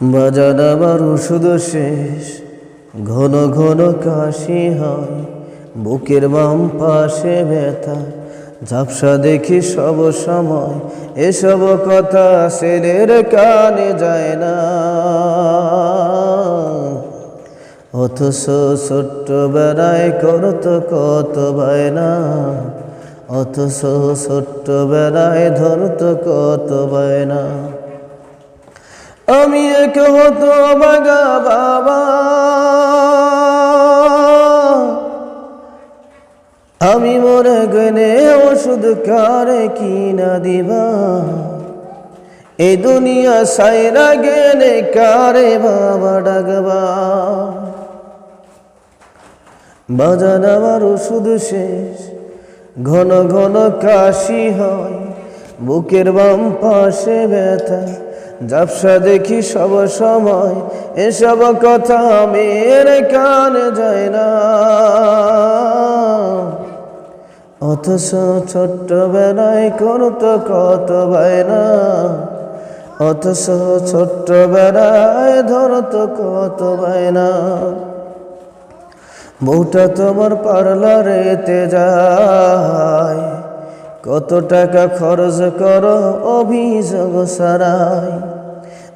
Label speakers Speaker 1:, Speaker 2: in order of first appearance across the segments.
Speaker 1: বাজার আবার ওষুধ শেষ। ঘন ঘন কাশি হয়, বুকের বাম পাশে ব্যথা। ঝাপসা দেখি সব সময়, এসব কথা ছেলের কানে যায় না। অথচ ছোট্ট বেড়ায় করত কত বায়না। অথচ ছোট্ট বেড়ায় ধরত কত বায়না। আমি এক হতো বাগা বাবা। আমি মরে গেলে ওষুধ কারে কিনা দিবা? এই দুনিয়া সাইরা গেলে কারে বাবা ডাকবা? বাজার আমার ওষুধ শেষ, ঘন ঘন কাশি হয়, বুকের বাম পাশে ব্যথা। ঝাপসা দেখি সব সময়, এসব কথা মেরে কানে যায় না। অথচ ছোট্ট বেলায় করত কত বায়না, অথচ ছোট্ট বেলায় ধরত কত বায়না। বউটা তোমার পার্লারেতে যায় কত টাকা খরচ করো অভিযোগ সারাই?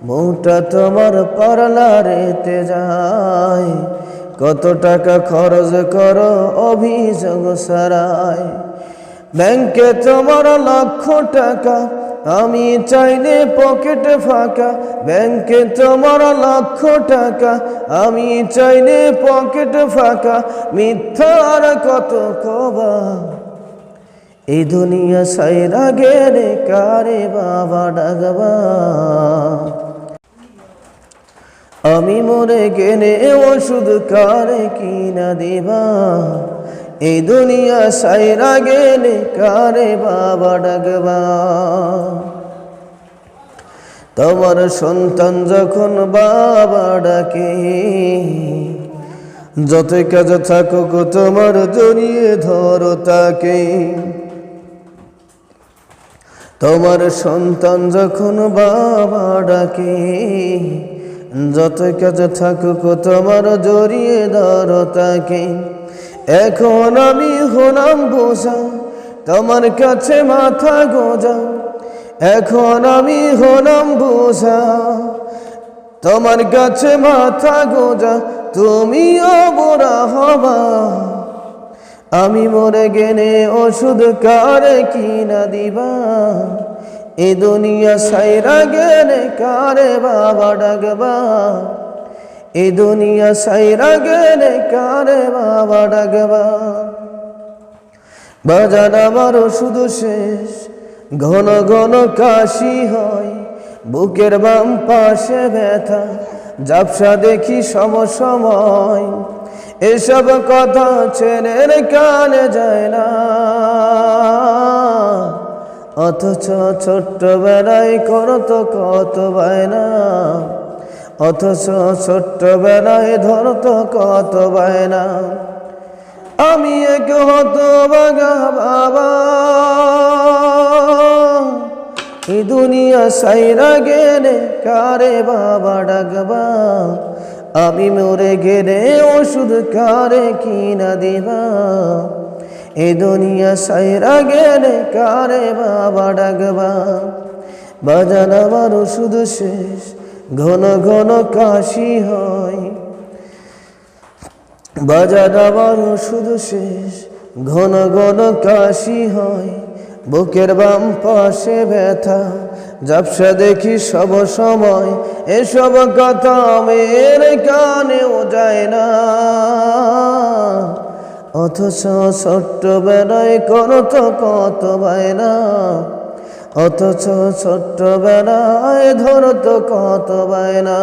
Speaker 1: বউটা তোমার পার্লারেতে যায়। কত টাকা খরচ করো অভিযোগ সারাই? ব্যাংকে তোমার লক্ষ টাকা, আমি চাইলে পকেটে ফাঁকা। ব্যাংকে তোমার লক্ষ টাকা, আমি চাইলে পকেটে ফাঁকা। মিথ্যার কত কবা এই দুনিয়া সাইরা গেলে কারে বাবা ডাকবা? আমি মরে গেলে ওষুধ কারে কিনা দিবা? এই দুনিয়া সাইরা গেলে কারে বাবা ডাকবা? তোমার সন্তান যখন বাবা ডাকে, যতই কাজে থাকুক তোমার জড়িয়ে ধরো তাকে। তোমার সন্তান যখন বাবা ডাকে যত কাজে থাকুক, তোমার জড়িয়ে ধরো তাকে এখন আমি হলাম বোঝা, তোমার কাছে মাথা গোজা। এখন আমি হলাম বোঝা, তোমার কাছে মাথা গোজা। তুমিও বোরা হবা। আমি মরে গেলে ওষুধ কারে কিনা দিবা? এ দুনিয়া সাইরা গেলে কারে বাবা ডাকবা? এ দুনিয়া সাইরা গেলে কারে বাবা ডাকবা? বাজার আমার ওষুধ শেষ, ঘন ঘন কাশি হয়। বুকের বাম পাশে ব্যথা, ঝাপসা দেখি সম সময়। এসব কথা ছেলের কানে যায় না। অথচ ছোট্ট বেলায় করত কত বায়না। অথচ ছোট্ট বেলায় ধরত কত বায়না। আমি এক হতো বাগা বাবা। এই দুনিয়া সাইরা গেলে কারে বাবা ডাকবা? আমি মরে গেলে ওষুধ কারে কিনা দিবা? এই দুনিয়া সাইরা গেলে কারে বাবা ডাকবা? বাজান আমার ওষুধ শেষ, ঘন ঘন কাশি হয়। বাজার আবার ওষুধ শেষ, ঘন ঘন কাশি হয়। বুকের বাম পাশে ব্যথা, ঝাপসা দেখি সব সময় এসব কথা মেয়ের কানেও যায় না। অথচ ছোট্ট বেলায় করত কত বায়না, অথচ ছোট্ট বেলায় ধরত কত বায়না।